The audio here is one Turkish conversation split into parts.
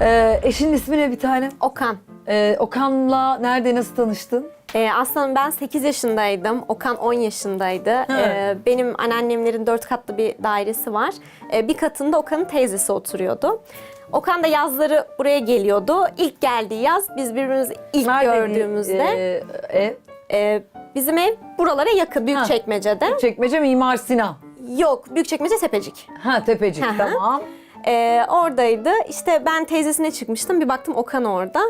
Ee, eşinin ismi ne bir tane? Okan. Ee, Okan'la nerede nasıl tanıştın? Ee, aslında ben 8 yaşındaydım. Okan 10 yaşındaydı. Ee, benim anneannemlerin 4 katlı bir dairesi var. Ee, bir katında Okan'ın teyzesi oturuyordu. Okan da yazları buraya geliyordu. İlk geldiği yaz biz birbirimizi ilk Neredeydi, gördüğümüzde ee, ev? e, bizim ev buralara yakın Büyükçekmece'de. Çekmece Mimar Sinan. Yok Büyükçekmece Tepecik. Ha Tepecik Hı hı. tamam. Ee, oradaydı. İşte ben teyzesine çıkmıştım. Bir baktım Okan orada.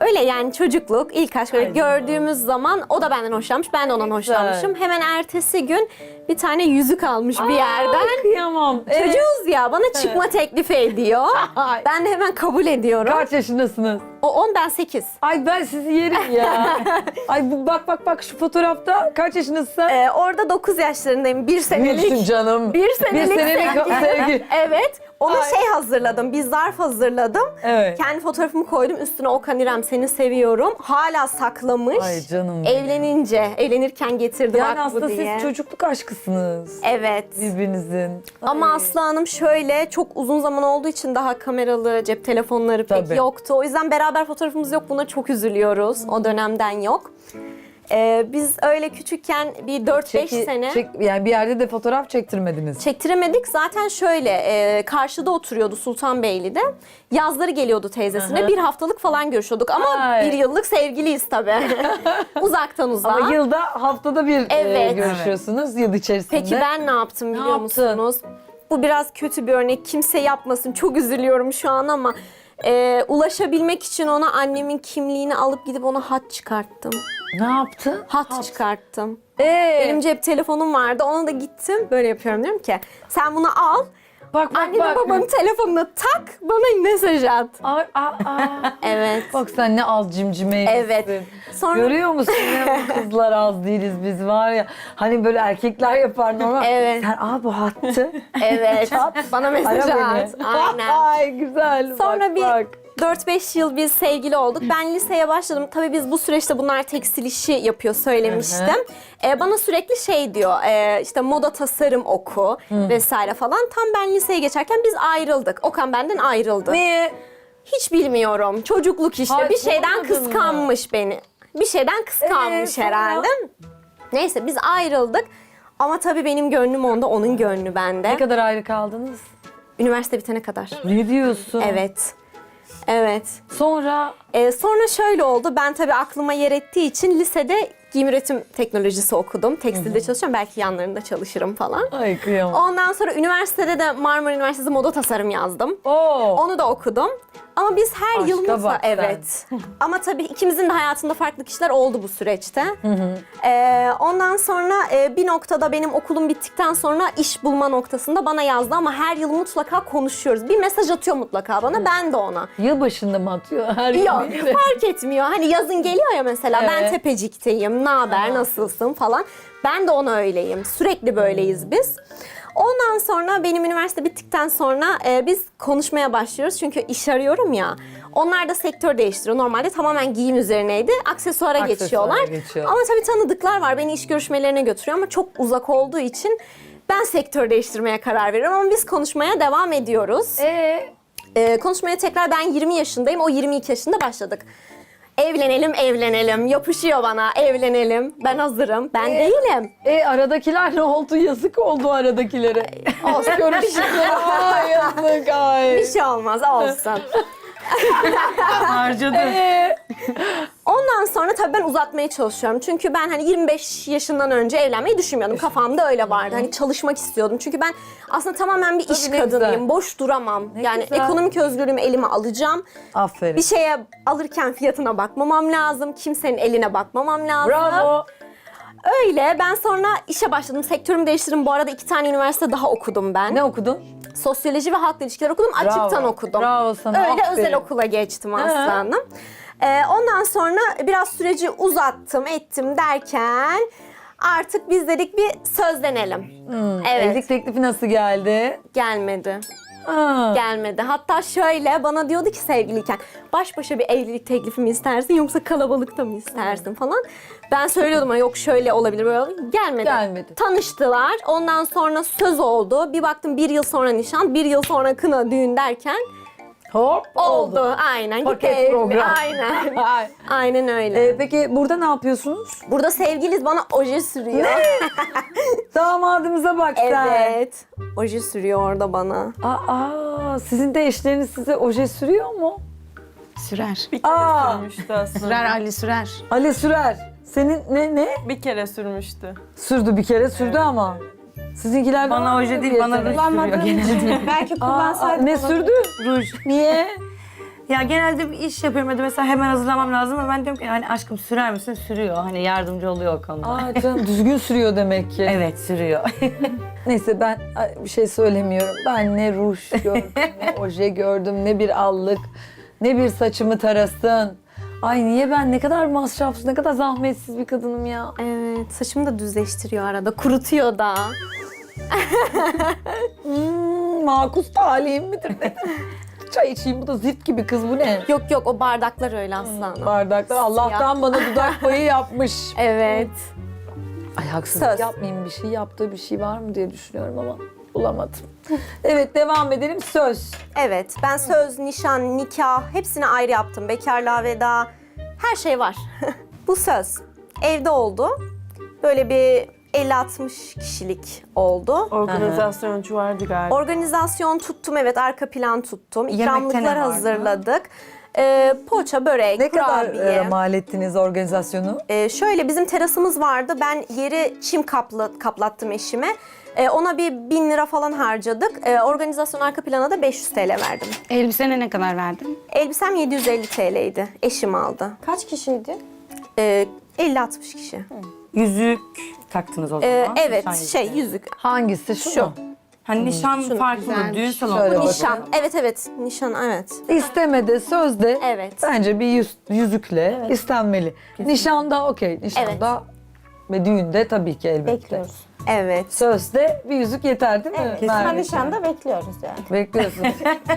Öyle yani çocukluk, ilk aşk böyle gördüğümüz zaman o da benden hoşlanmış, ben de ondan hoşlanmışım. Hemen ertesi gün bir tane yüzük almış bir yerden. Kıyamam. Ee, Çocuğuz ya bana çıkma teklifi ediyor. Ay. ben de hemen kabul ediyorum. kaç yaşındasınız? O 10 ben 8. Ay ben sizi yerim ya. Ay bu, bak bak bak şu fotoğrafta kaç yaşındasın sen? Ee, orada 9 yaşlarındayım. Bir senelik. Büyüksün canım. Bir senelik, Bir senelik sevgili. sevgi. Evet. Ona Ay. şey hazırladım. Bir zarf hazırladım. Evet. Kendi fotoğrafımı koydum. Üstüne Okan İrem seni seviyorum. Hala saklamış. Ay canım benim. Evlenince, evlenirken getirdi Yani bu aslında diye. siz çocukluk aşkısınız. Evet. Birbirinizin. Ama. Aslı Hanım şöyle çok uzun zaman olduğu için daha kameralı cep telefonları pek Tabii. yoktu. O yüzden beraber fotoğrafımız yok. Buna çok üzülüyoruz. O dönemden yok. Ee, biz öyle küçükken bir 4-5 Çeki- sene... çek- yani bir yerde de fotoğraf çektirmediniz. Çektiremedik. Zaten şöyle e, karşıda oturuyordu Sultanbeyli'de. Yazları geliyordu teyzesine. Bir haftalık falan görüşüyorduk. Ama Ay. bir yıllık sevgiliyiz tabii. Uzaktan uzağa. Ama yılda haftada bir e, Evet. görüşüyorsunuz yıl içerisinde. Peki ben ne yaptım biliyor yaptın? musunuz? Bu biraz kötü bir örnek. Kimse yapmasın. Çok üzülüyorum şu an ama e, ulaşabilmek için ona annemin kimliğini alıp gidip ona hat çıkarttım. Ne yaptın? Hat, çıkarttım. Ee, Benim cep telefonum vardı. Ona da gittim. Böyle yapıyorum diyorum ki sen bunu al. Bak bak Annenin bak. babanın telefonuna tak bana mesaj at. Ay, aa, aa. Evet. Bak sen ne az cimcimeymişsin. Evet. Sonra Görüyor musun bu kızlar az değiliz biz var ya. Hani böyle erkekler yapar normal. Evet. Sen aa bu hattı. evet bana mesaj Ara at. Aynen. Ay güzel. Sonra bak, bir bak. 4-5 yıl biz sevgili olduk. Ben liseye başladım. Tabii biz bu süreçte bunlar tekstil işi yapıyor söylemiştim. Ee, bana sürekli şey diyor e, işte moda tasarım oku vesaire falan. Tam ben liseye geçerken biz ayrıldık. Okan benden ayrıldı. Niye? Hiç bilmiyorum. Çocukluk işte. Ay, bir şeyden sormadın mı? kıskanmış beni. Bir şeyden kıskanmış Ee, sonra? herhalde. Neyse biz ayrıldık. Ama tabii benim gönlüm onda, onun gönlü bende. Ne kadar ayrı kaldınız? Üniversite bitene kadar. Ne diyorsun? Evet. Evet. Sonra Ee, sonra şöyle oldu. Ben tabii aklıma yer ettiği için lisede giyim üretim teknolojisi okudum. Tekstilde çalışıyorum. Belki yanlarında çalışırım falan. ay kıyamam. Ondan sonra üniversitede de Marmara Üniversitesi moda tasarım yazdım. Oo. Onu da okudum. Ama biz her yıl Aşka mutfa- bak sen. evet. Ama tabii ikimizin de hayatında farklı kişiler oldu bu süreçte. Ee, ondan sonra e, bir noktada benim okulum bittikten sonra iş bulma noktasında bana yazdı ama her yıl mutlaka konuşuyoruz. Bir mesaj atıyor mutlaka bana, ben de ona. Yılbaşında mı atıyor? Her yıl Yok mi? fark etmiyor. Hani yazın geliyor ya mesela ben Evet. Tepecik'teyim, ne haber, nasılsın falan. Ben de ona öyleyim. Sürekli böyleyiz biz. Ondan sonra benim üniversite bittikten sonra e, biz konuşmaya başlıyoruz. Çünkü iş arıyorum ya. Onlar da sektör değiştiriyor. Normalde tamamen giyim üzerineydi. Aksesuara, Aksesuara geçiyorlar. geçiyorlar. Ama tabii tanıdıklar var. Beni iş görüşmelerine götürüyor ama çok uzak olduğu için ben sektör değiştirmeye karar veriyorum. Ama biz konuşmaya devam ediyoruz. Ee, Ee, konuşmaya tekrar ben 20 yaşındayım. O 22 yaşında başladık. Evlenelim, evlenelim. Yapışıyor bana, evlenelim. Ben hazırım. Ben Ee? değilim. e, aradakiler ne oldu? Yazık oldu aradakilere. Olsun. Görüşürüz. Ay yazık ay. Bir şey olmaz, olsun. Harcadı. Ee, Ondan sonra tabii ben uzatmaya çalışıyorum. Çünkü ben hani 25 yaşından önce evlenmeyi düşünmüyordum. Kafamda öyle vardı. Hani çalışmak istiyordum. Çünkü ben aslında tamamen bir iş Tabii ne kadınıyım. güzel. Boş duramam. yani güzel. ekonomik özgürlüğümü elime alacağım. aferin. Bir şeye alırken fiyatına bakmamam lazım. Kimsenin eline bakmamam lazım. Bravo. Öyle. Ben sonra işe başladım. Sektörümü değiştirdim. Bu arada iki tane üniversite daha okudum ben. Ne okudun? Sosyoloji ve halkla ilişkiler okudum. Açıktan okudum. Bravo sana. Öyle aferin. özel okula geçtim aslanım. Ee, ondan sonra biraz süreci uzattım, ettim derken artık biz dedik bir sözlenelim. Evet. Evlilik teklifi nasıl geldi? Gelmedi. Aa. Gelmedi. Hatta şöyle bana diyordu ki sevgiliyken baş başa bir evlilik teklifi mi istersin yoksa kalabalıkta mı istersin falan. Ben söylüyordum ama yok şöyle olabilir böyle olabilir. Gelmedi. Gelmedi. Tanıştılar. Ondan sonra söz oldu. Bir baktım bir yıl sonra nişan, bir yıl sonra kına düğün derken Hop oldu. Oldu. Aynen. Paket Gitti program. Aynen. Ay. Aynen öyle. Ee, peki burada ne yapıyorsunuz? Burada sevgiliz bana oje sürüyor. Damadımıza bak sen. evet. Oje sürüyor orada bana. Aa, sizin de eşleriniz size oje sürüyor mu? Sürer. Bir kere Aa. sürmüştü aslında. Sürer Ali sürer. Ali sürer. Senin ne ne? Bir kere sürmüştü. Sürdü bir kere sürdü ama. Sizinkiler Bana oje değil bana ruj sürüyor genelde. Belki Aa, kullansaydım. ne sürdü? ruj. Niye? Ya genelde bir iş yapıyorum hadi mesela hemen hazırlamam lazım ama ben diyorum ki hani aşkım sürer misin? Sürüyor. Hani yardımcı oluyor o konuda. Aa canım düzgün sürüyor demek ki. Evet sürüyor. Neyse ben ay, bir şey söylemiyorum. Ben ne ruj gördüm, ne oje gördüm, ne bir allık, ne bir saçımı tarasın. Ay niye ben ne kadar masrafsız, ne kadar zahmetsiz bir kadınım ya. Evet. Saçımı da düzleştiriyor arada. Kurutuyor da. Hmm, makus talihim midir dedim. Çay içeyim bu da zift gibi kız bu ne? Yok yok o bardaklar öyle aslanım. Bardaklar Allah'tan bana dudak payı yapmış. Evet. Ay haksızlık Söz. yapmayayım bir şey yaptığı bir şey var mı diye düşünüyorum ama bulamadım. Evet devam edelim söz. Evet. Ben söz, nişan, nikah hepsini ayrı yaptım. Bekarlığa veda. Her şey var. Bu söz. Evde oldu. Böyle bir 50-60 kişilik oldu. Organizasyoncu vardı galiba. Organizasyon tuttum evet arka plan tuttum. Yemekte ne İkramlıklar vardı? hazırladık. Ee, poğaça, börek, Ne kadar kurabiye. e, mal ettiniz organizasyonu? Ee, şöyle bizim terasımız vardı. Ben yeri çim kaplı, kaplattım eşime. Ee, ona bir bin lira falan harcadık. Ee, organizasyon arka plana da 500 TL verdim. Elbisene ne kadar verdin? Elbisem 750 TL'ydi. Eşim aldı. Kaç kişiydi? Ee, 50-60 kişi. Yüzük taktınız o zaman. Ee, evet Nişan şey yüzüğü. yüzük. Hangisi şu, Şu. mu? Hani nişan farklı mı? Düğün salonu. Şöyle. Nişan. Evet evet nişan evet. İstemede, sözde Evet. bence bir yüz, yüzükle istenmeli. Nişanda okey, nişanda ve düğünde tabii ki elbette. Bekliyoruz. Evet. Sözde bir yüzük yeter değil mi? Evet. Merve? Nişanda bekliyoruz yani. Bekliyorsun.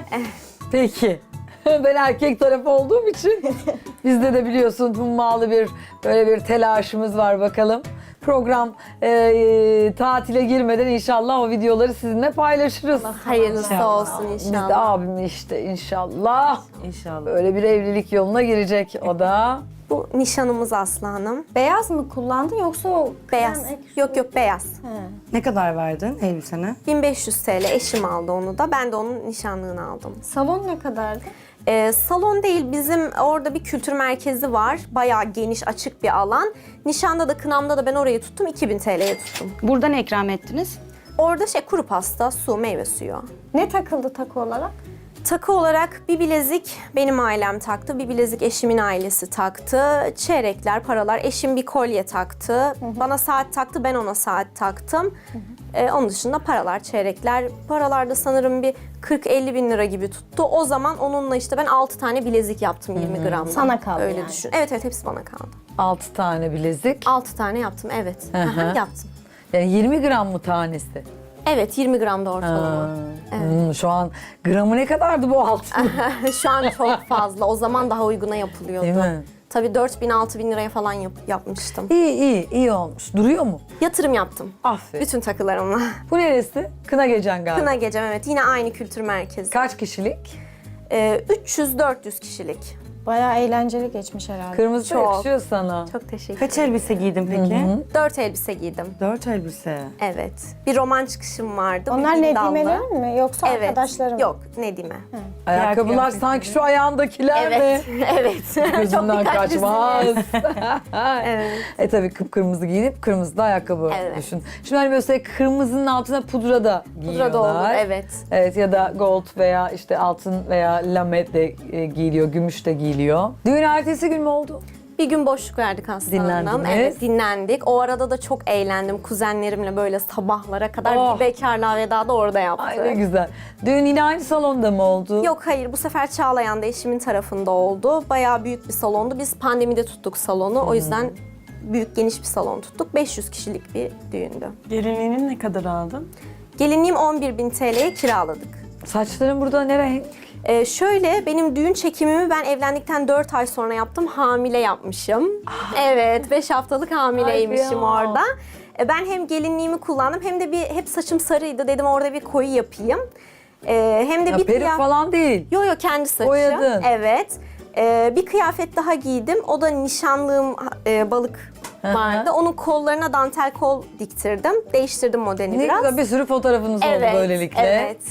Peki. Ben erkek tarafı olduğum için bizde de biliyorsun hummalı bir böyle bir telaşımız var bakalım. Program e, tatile girmeden inşallah o videoları sizinle paylaşırız. Hayırlısı İnşallah. olsun Biz de inşallah. abim işte inşallah İnşallah. böyle bir evlilik yoluna girecek o da. Bu nişanımız Aslı Hanım. Beyaz mı kullandın yoksa o Beyaz. krem ek- Yok yok beyaz. He. Ne kadar verdin elbisene? 1500 TL eşim aldı onu da. Ben de onun nişanlığını aldım. Salon ne kadardı? Ee, salon değil bizim orada bir kültür merkezi var. Bayağı geniş açık bir alan. Nişanda da kınamda da ben orayı tuttum 2000 TL'ye tuttum. Burada ne ikram ettiniz? Orada şey kuru pasta, su, meyve suyu. Ne takıldı takı olarak? Takı olarak bir bilezik benim ailem taktı, bir bilezik eşimin ailesi taktı. Çeyrekler, paralar, eşim bir kolye taktı. Bana saat taktı, ben ona saat taktım. Ee, onun dışında paralar, çeyrekler. Paralarda sanırım bir 40-50 bin lira gibi tuttu. O zaman onunla işte ben 6 tane bilezik yaptım 20 gramdan. Sana kaldı Öyle yani. düşün. Evet evet hepsi bana kaldı. 6 tane bilezik. 6 tane yaptım evet. Hı yaptım. Yani 20 gram mı tanesi? Evet 20 gramda ortalama. Hmm, şu an gramı ne kadardı bu altın? Şu an çok fazla. O zaman daha uyguna yapılıyordu. Değil mi? Tabii 4 bin 6 bin liraya falan yap- yapmıştım. İyi iyi iyi olmuş. Duruyor mu? Yatırım yaptım. Aferin. Bütün takılarımla. Bu neresi? Kına gecen galiba. Kına gecem evet. Yine aynı kültür merkezi. Kaç kişilik? Ee, 300-400 kişilik. Bayağı eğlenceli geçmiş herhalde. Kırmızı da Çok. yakışıyor sana. Çok teşekkür Kaç elbise giydin peki? 4 elbise giydim. Dört elbise. Evet. Bir roman çıkışım vardı. Onlar bindallı. nedimeler mi yoksa Evet. arkadaşları mı? Yok Nedime. Ayakkabılar kıyafetleri. sanki şu ayağındakiler Evet. mi? evet. Gözünden kaçmaz. Evet. e tabii kıpkırmızı giyinip kırmızı da ayakkabı Evet. düşün. Şimdi hani böyle kırmızının altına pudra da giyiyorlar. Pudra da olur evet. Evet ya da gold veya işte altın veya lame de e, giyiliyor, gümüş de giyiliyor. Düğün ertesi gün mü oldu? Bir gün boşluk verdik aslında. Dinlendiniz. Evet dinlendik. O arada da çok eğlendim. Kuzenlerimle böyle sabahlara kadar Oh. bir bekarlığa veda da orada yaptık. Ay ne güzel. Düğün yine aynı salonda mı oldu? Yok hayır bu sefer Çağlayan'da eşimin tarafında oldu. Bayağı büyük bir salondu. Biz pandemide tuttuk salonu. O yüzden büyük geniş bir salon tuttuk. 500 kişilik bir düğündü. Gelinliğini ne kadar aldın? Gelinliğim 11.000 TL'ye kiraladık. Saçların burada ne renk? Ee, şöyle benim düğün çekimimi ben evlendikten 4 ay sonra yaptım. Hamile yapmışım. Evet 5 haftalık hamileymişim Ay ya. orada. Ee, ben hem gelinliğimi kullandım hem de bir hep saçım sarıydı. Dedim orada bir koyu yapayım. Ee, hem de Ya bir peruk kıyaf- falan değil. Yo yo kendi saçı. Boyadın. Evet. Ee, bir kıyafet daha giydim. O da nişanlığım e, balık hı. vardı. Onun kollarına dantel kol diktirdim. Değiştirdim modelini Ne biraz. güzel bir sürü fotoğrafınız oldu böylelikle. Evet.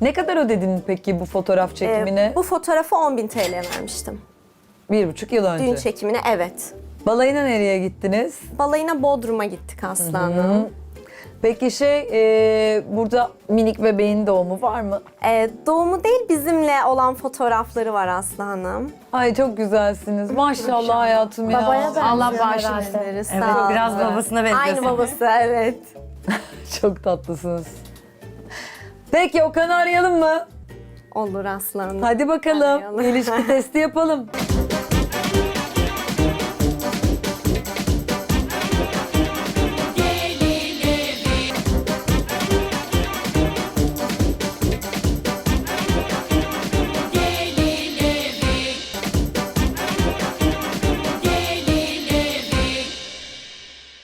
Ne kadar ödedin peki bu fotoğraf Ee, çekimine? bu fotoğrafı 10.000 TL vermiştim. Bir buçuk yıl önce. Düğün çekimine evet. Balayına nereye gittiniz? Balayına Bodrum'a gittik aslanım. Peki şey e, burada minik bebeğin doğumu var mı? Ee, doğumu değil bizimle olan fotoğrafları var aslanım. Ay çok güzelsiniz. Maşallah hayatım ya. Babaya benziyor Allah bağışlasın. Evet, Sağ ol. biraz babasına benziyor. Aynı babası evet. Çok tatlısınız. Peki Okan'ı arayalım mı? Olur aslanım. Hadi bakalım. Arayalım. İlişki testi yapalım.